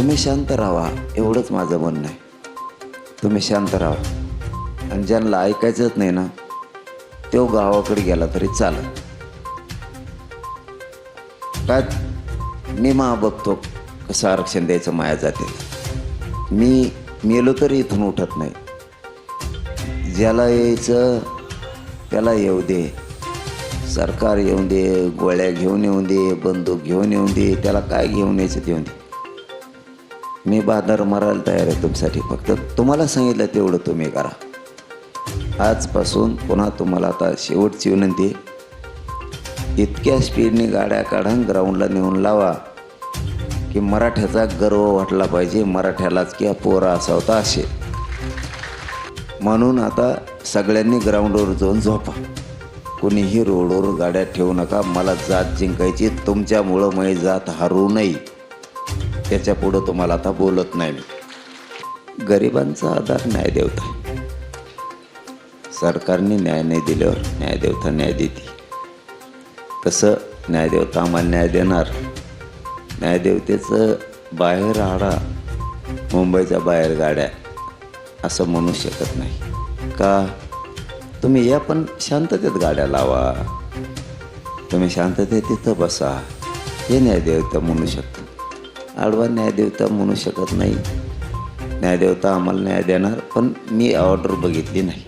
तुम्ही शांत राहा एवढंच माझं म्हणणं आहे. तुम्ही शांत राहा. आणि ज्यांना ऐकायचंच नाही ना तो गावाकडे गेला तरी चालत काय मी मा बघतो कसं आरक्षण द्यायचं माया जाते मी मेलो तरी इथून उठत नाही. ज्याला यायचं त्याला येऊ दे. सरकार येऊन दे गोळ्या घेऊन येऊन दे बंदूक घेऊन येऊन दे त्याला काय घेऊन यायचं देऊन दे. मी बाजार मारायला तयार आहे तुमच्यासाठी फक्त. तुम्हाला सांगितलं तेवढं तुम्ही करा. आजपासून पुन्हा तुम्हाला आता शेवटची विनंती आहे. इतक्या स्पीडने गाड्या काढा ग्राउंडला नेऊन लावा की मराठ्याचा गर्व वाटला पाहिजे. मराठ्यालाच की पोरा असा होता असे. म्हणून आता सगळ्यांनी ग्राउंडवर जाऊन झोपा. कोणीही रोडवर गाड्या ठेवू नका. मला जात जिंकायची. तुमच्यामुळं मी जात हारू नाही. त्याच्या पुढं तुम्हाला आता बोलत नाही मी. गरिबांचा आधार न्यायदेवता आहे. सरकारने न्याय नाही दिल्यावर न्यायदेवता न्याय देते. तसं न्यायदेवता आम्हाला न्याय देणार. न्यायदेवतेचं बाहेर आडा मुंबईच्या बाहेर गाड्या असं म्हणू शकत नाही. का? तुम्ही या पण शांततेत गाड्या लावा. तुम्ही शांततेत तिथं बसा. हे न्यायदेवता म्हणू शकता आडवा न्यायदेवता म्हणू शकत नाही. न्यायदेवता आम्हाला न्याय देणार पण मी ऑर्डर बघितली नाही.